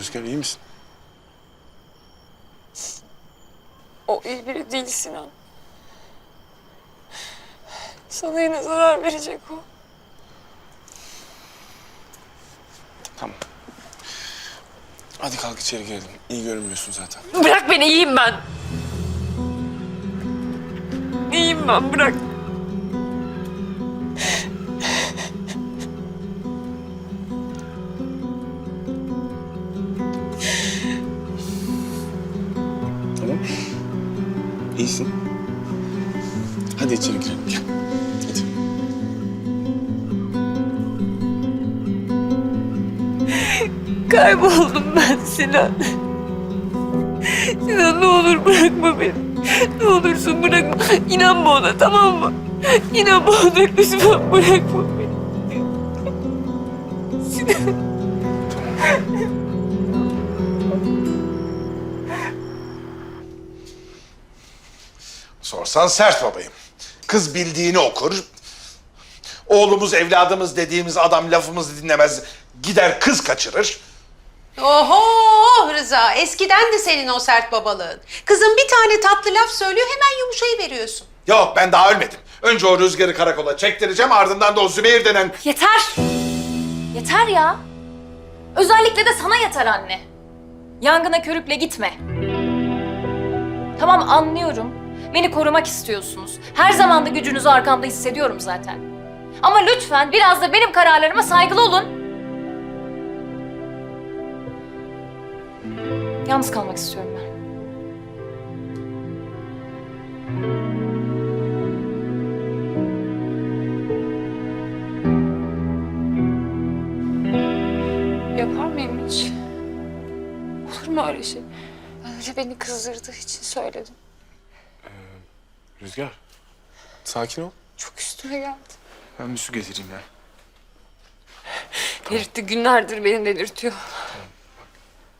Rüzgar iyi misin? O iyi biri değil Sinan. Sana yine zarar verecek o. Tamam. Hadi kalk içeri girelim. İyi görünmüyorsun zaten. Bırak beni iyiyim ben. İyiyim ben bırak. İyisin. Hadi içeri girelim. Gel. Hadi. Kayboldum ben Sinan. Sinan ne olur bırakma beni. Ne olursun bırakma. İnanma ona tamam mı? İnanma ona lütfen bırakma beni. Sinan. Sorsan sert babayım. Kız bildiğini okur. Oğlumuz, evladımız dediğimiz adam lafımızı dinlemez. Gider kız kaçırır. Oho Rıza eskiden de senin o sert babalığın. Kızın bir tane tatlı laf söylüyor hemen yumuşayı veriyorsun. Yok ben daha ölmedim. Önce o rüzgarı karakola çektireceğim ardından da o Zübeyir denen... Yeter. Yeter ya. Özellikle de sana yeter anne. Yangına körükle gitme. Tamam anlıyorum. Beni korumak istiyorsunuz. Her zaman da gücünüzü arkamda hissediyorum zaten. Ama lütfen biraz da benim kararlarıma saygılı olun. Yalnız kalmak istiyorum ben. Yapar mıyım hiç? Olur mu öyle şey? Öyle beni kızdırdığı için söyledim. Rüzgar. Sakin ol. Çok üstüme geldi. Ben bir su getireyim ya. Delirtti günlerdir beni delirtiyor.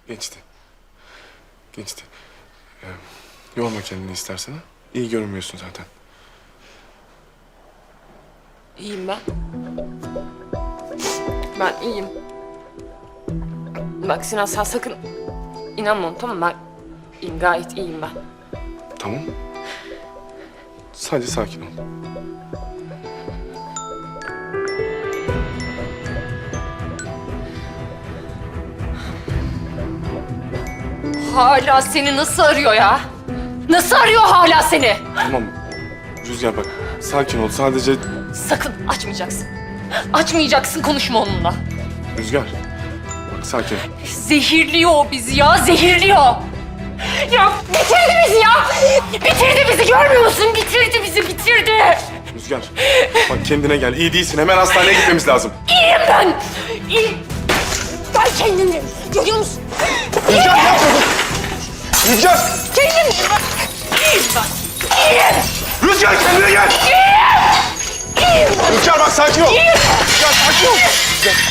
Geçti. Geçti. Ee, yorma kendini istersen. ha? İyi görünmüyorsun zaten. İyiyim ben. Ben iyiyim. Bak Sinan sen sakın inanma ona, tamam mı? Ben iyiyim gayet iyiyim ben. Tamam. Sadece sakin ol. Hala seni nasıl arıyor ya? Nasıl arıyor hala seni? Tamam. Rüzgar bak. Sakin ol. Sadece Sakın açmayacaksın. Açmayacaksın konuşma onunla. Rüzgar. Bak sakin. Zehirliyor o bizi ya, zehirliyor. Ya bitirdi bizi ya. Bitirdi bizi görmüyor musun? Bitirdi bizi, bitirdi. Rüzgar. Bak kendine gel. İyi değilsin. Hemen hastaneye gitmemiz lazım. İyiyim ben. İyiyim. Ben kendimim. Görüyor musun? Rüzgar yapma! Rüzgar! Kendimim. İyiyim ben. İyiyim. Rüzgar kendine gel! Rüzgar bak sakin ol! Rüzgar sakin ol!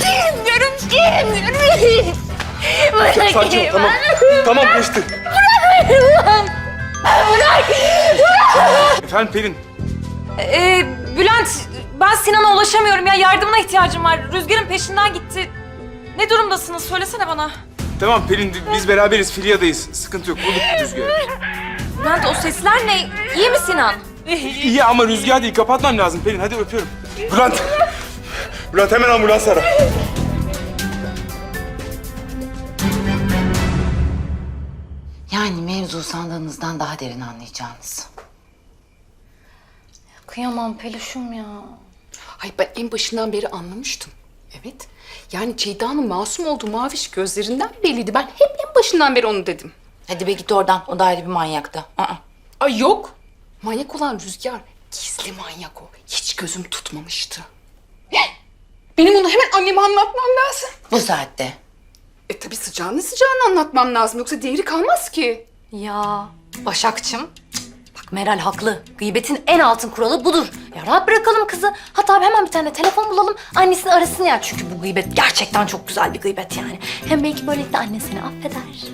İyiyim diyorum. İyiyim diyorum. İyiyim. Sakin ol. Tamam. Tamam geçti. Bırak. Efendim Pelin. Ee, Bülent, ben Sinan'a ulaşamıyorum ya. Yardımına ihtiyacım var. Rüzgar'ın peşinden gitti. Ne durumdasınız? Söylesene bana. Tamam Pelin biz beraberiz. Filyadayız. Sıkıntı yok. Bulduk Rüzgar'ı. Bülent o sesler ne? İyi mi Sinan? İyi ama Rüzgar değil. Kapatmam lazım Pelin. Hadi öpüyorum. Bülent. Bülent hemen ambulans ara. Yani mevzu sandığınızdan daha derin anlayacağınız. Kıyamam peluşum ya. Ay ben en başından beri anlamıştım. Evet. Yani Ceyda'nın masum olduğu maviş gözlerinden belliydi. Ben hep en başından beri onu dedim. Hadi be git oradan. O da ayrı bir manyaktı. Aa. Ay yok. Manyak olan Rüzgar. Gizli manyak o. Hiç gözüm tutmamıştı. Benim onu hemen anneme anlatmam lazım. Bu saatte. E tabii sıcağını sıcağını anlatmam lazım. Yoksa değeri kalmaz ki. Ya Başakçım. Bak Meral haklı. Gıybetin en altın kuralı budur. Ya rahat bırakalım kızı. Hatta hemen bir tane telefon bulalım. Annesini arasın ya. Çünkü bu gıybet gerçekten çok güzel bir gıybet yani. Hem belki böylelikle annesini affeder.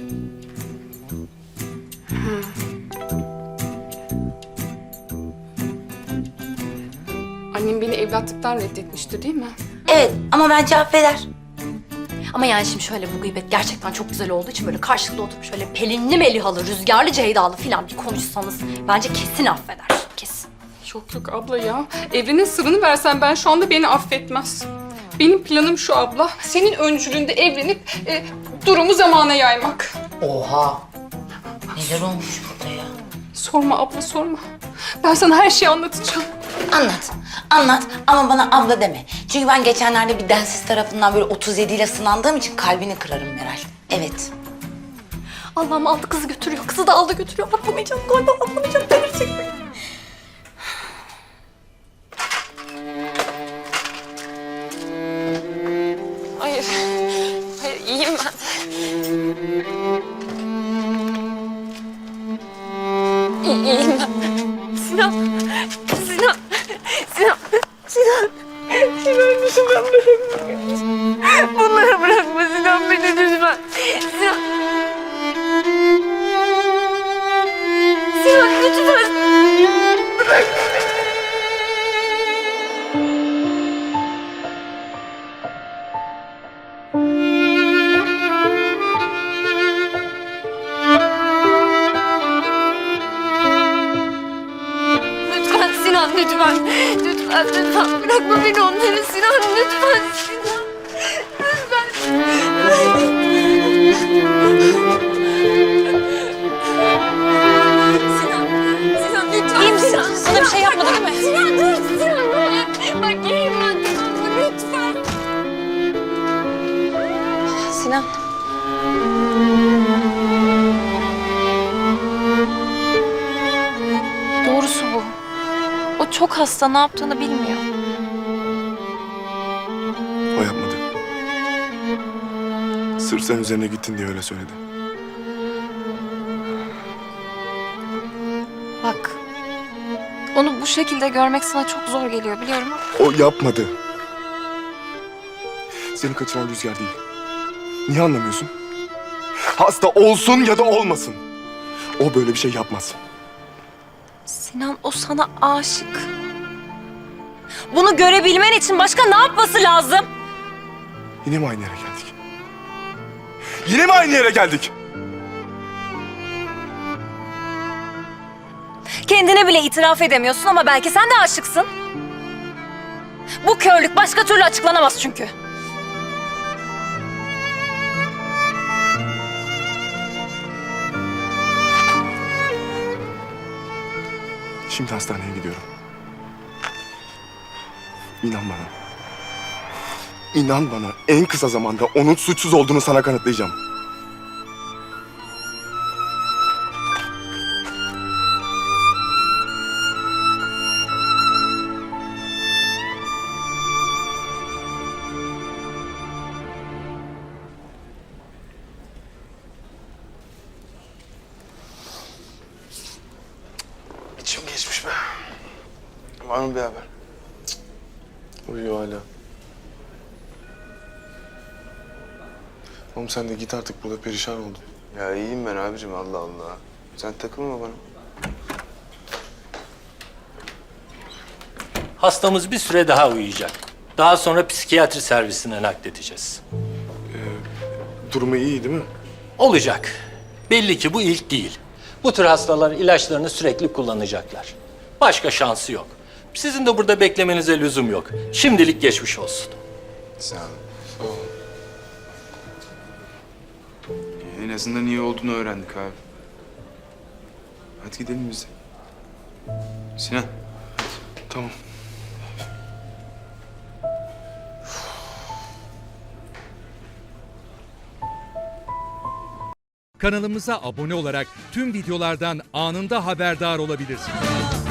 Annem beni evlatlıktan reddetmişti değil mi? Evet ama bence affeder. Ama yani şimdi şöyle bu gıybet gerçekten çok güzel olduğu için böyle karşılıklı oturup şöyle Pelinli Melihalı, Rüzgarlı Ceydalı falan bir konuşsanız bence kesin affeder. Kesin. Yok yok abla ya. Evrenin sırrını versen ben şu anda beni affetmez. Benim planım şu abla. Senin öncülüğünde evlenip e, durumu zamana yaymak. Oha. Neler olmuş burada ya? Sorma abla sorma. Ben sana her şeyi anlatacağım. Anlat. Anlat ama bana abla deme. Çünkü ben geçenlerde bir densiz tarafından böyle 37 ile sınandığım için kalbini kırarım Meral. Evet. Allah'ım aldı kızı götürüyor. Kızı da aldı götürüyor. Aklamayacağım galiba aklamayacağım. Delirecek beni. Sinan lütfen Lütfen lütfen bırakma beni onları Sinan lütfen Sinan. Sana bir şey yapmadı değil mi? Sinan dur Sinan. Bak iyiyim ben tamam? Lütfen. Sinan. Doğrusu bu. O çok hasta ne yaptığını bilmiyor. O yapmadı. Sırf sen üzerine gittin diye öyle söyledi. Bak. Onu bu şekilde görmek sana çok zor geliyor biliyorum ama O yapmadı. Seni kaçıran rüzgar değil. Niye anlamıyorsun? Hasta olsun ya da olmasın. O böyle bir şey yapmaz. Sinan o sana aşık. Bunu görebilmen için başka ne yapması lazım? Yine mi aynı yere geldik? Yine mi aynı yere geldik? Kendine bile itiraf edemiyorsun ama belki sen de aşıksın. Bu körlük başka türlü açıklanamaz çünkü. Şimdi hastaneye gidiyorum. İnan bana. İnan bana en kısa zamanda onun suçsuz olduğunu sana kanıtlayacağım. Var mı bir haber? Uyuyor hala. Oğlum sen de git artık burada perişan oldun. Ya iyiyim ben abicim Allah Allah. Sen takılma bana. Hastamız bir süre daha uyuyacak. Daha sonra psikiyatri servisine nakledeceğiz. Durumu iyi değil mi? Olacak. Belli ki bu ilk değil. Bu tür hastalar ilaçlarını sürekli kullanacaklar. Başka şansı yok. Sizin de burada beklemenize lüzum yok. Şimdilik geçmiş olsun. Sağ ol. En azından iyi olduğunu öğrendik abi. Hadi gidelim biz de. Sinan. Tamam. Kanalımıza abone olarak tüm videolardan anında haberdar olabilirsiniz.